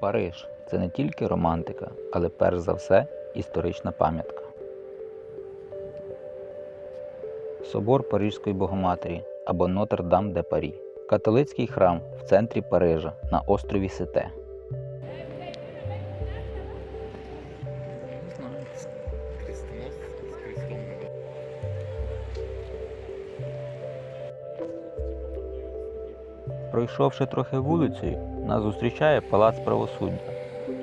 Париж це не тільки романтика, але перш за все історична пам'ятка. Собор Парижської Богоматері або Нотр-Дам де Парі католицький храм в центрі Парижа на острові крестом. Пройшовши трохи вулицею, нас зустрічає палац правосуддя,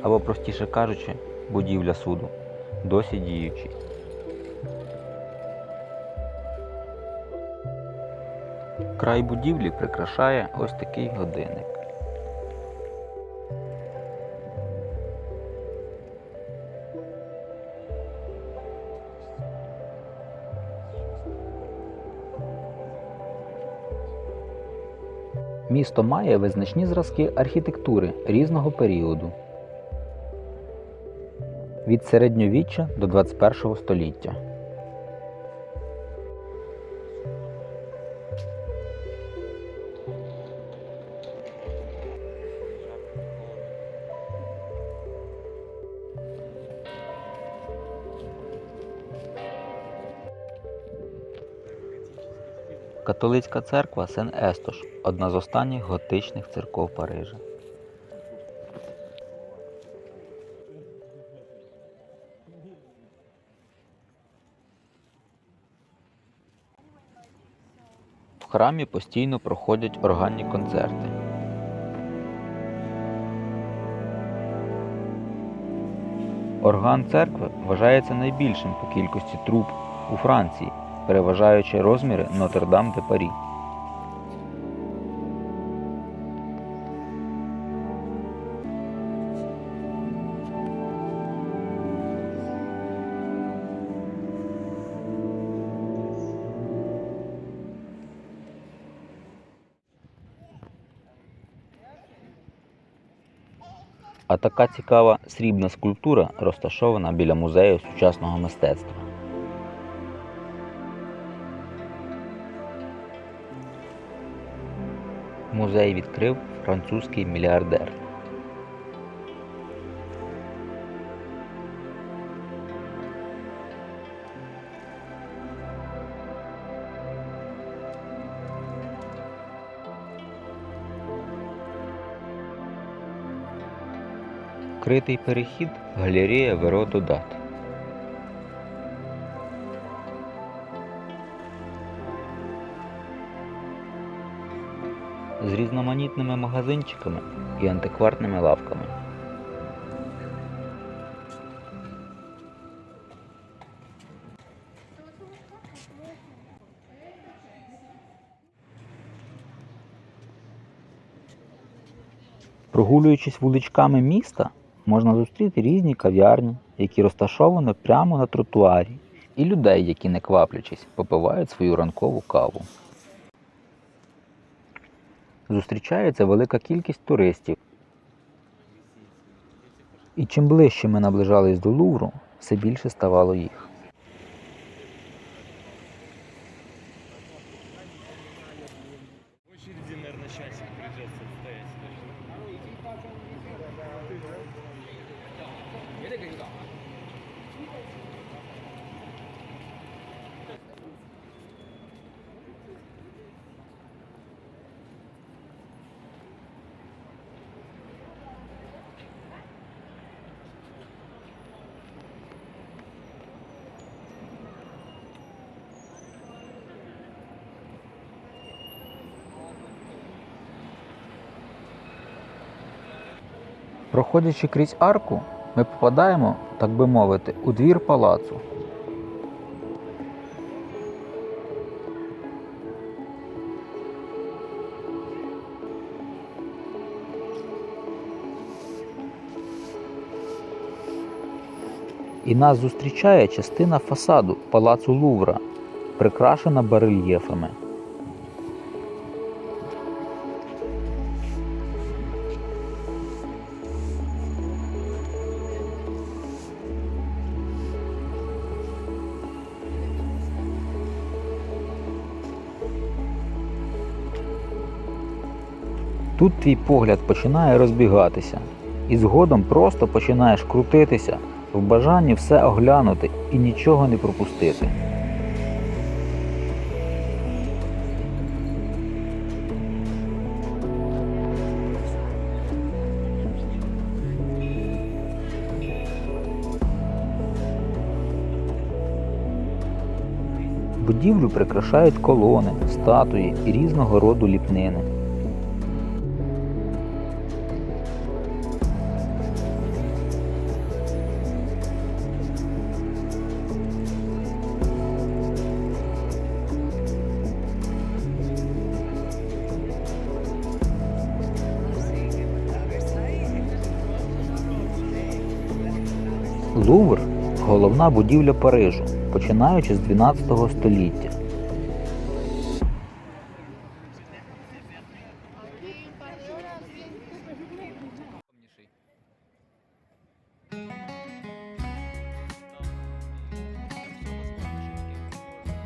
або, простіше кажучи, будівля суду, досі діючий. Край будівлі прикрашає ось такий годинник. Місто має визначні зразки архітектури різного періоду від середньовіччя до 21 століття. Католицька церква Сен Естош одна з останніх готичних церков Парижа. В храмі постійно проходять органні концерти. Орган церкви вважається найбільшим по кількості труб у Франції, переважаючи розміри Нотр-Дам де Парі. А така цікава срібна скульптура розташована біля музею сучасного мистецтва. Музей відкрив французький мільярдер. Критий перехід галерея Веро Додат. З різноманітними магазинчиками і антикварними лавками. Прогулюючись вуличками міста, можна зустріти різні кав'ярні, які розташовані прямо на тротуарі, і людей, які не кваплячись, попивають свою ранкову каву. Зустрічається велика кількість туристів. І чим ближче ми наближались до Лувру, все більше ставало їх. Проходячи крізь арку, ми попадаємо, так би мовити, у двір палацу. І нас зустрічає частина фасаду палацу Лувра, прикрашена барельєфами. Тут твій погляд починає розбігатися. і згодом просто починаєш крутитися в бажанні все оглянути і нічого не пропустити. Будівлю прикрашають колони, статуї і різного роду ліпнини. Лувр головна будівля Парижу, починаючи з 12 століття.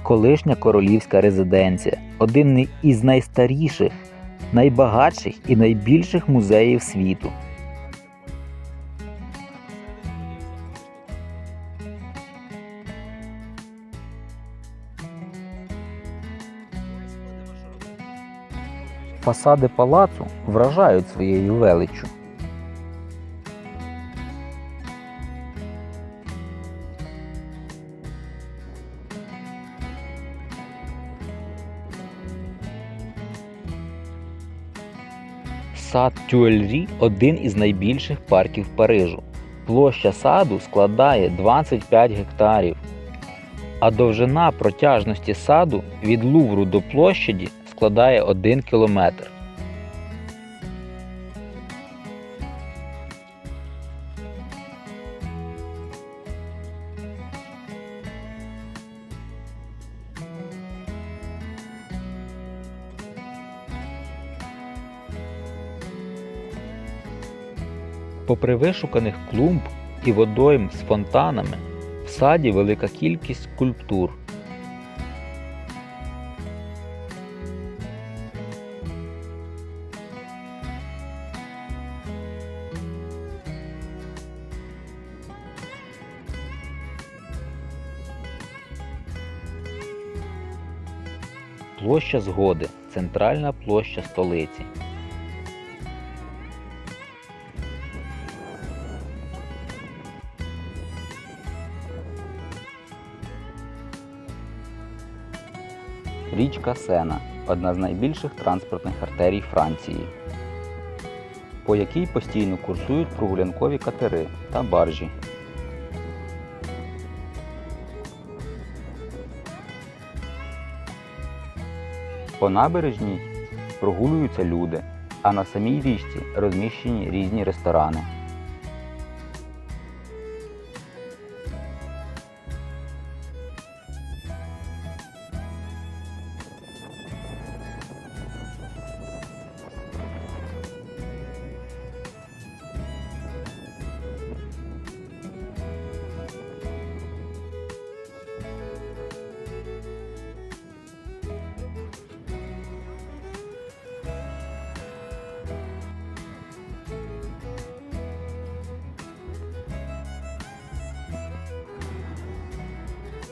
Колишня королівська резиденція один із найстаріших, найбагатших і найбільших музеїв світу. Фасади палацу вражають своєю величчю. Сад Тюельрі один із найбільших парків Парижу. Площа саду складає 25 гектарів, а довжина протяжності саду від Лувру до площаді складає 1 кілометр. Попри вишуканих клумб і водойм з фонтанами, в саді велика кількість скульптур. Площа Згоди центральна площа столиці. Річка Сена одна з найбільших транспортних артерій Франції, по якій постійно курсують прогулянкові катери та баржі. По набережній прогулюються люди, а на самій річці розміщені різні ресторани.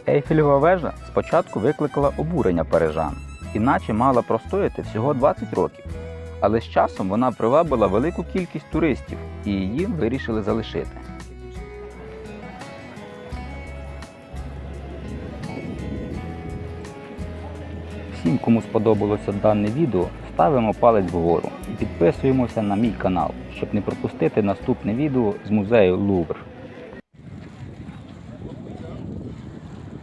Ейфелєва вежа спочатку викликала обурення парижан, іначе мала простояти всього 20 років. Але з часом вона привабила велику кількість туристів і її вирішили залишити. Всім, кому сподобалося дане відео, ставимо палець вгору і підписуємося на мій канал, щоб не пропустити наступне відео з музею Лувр.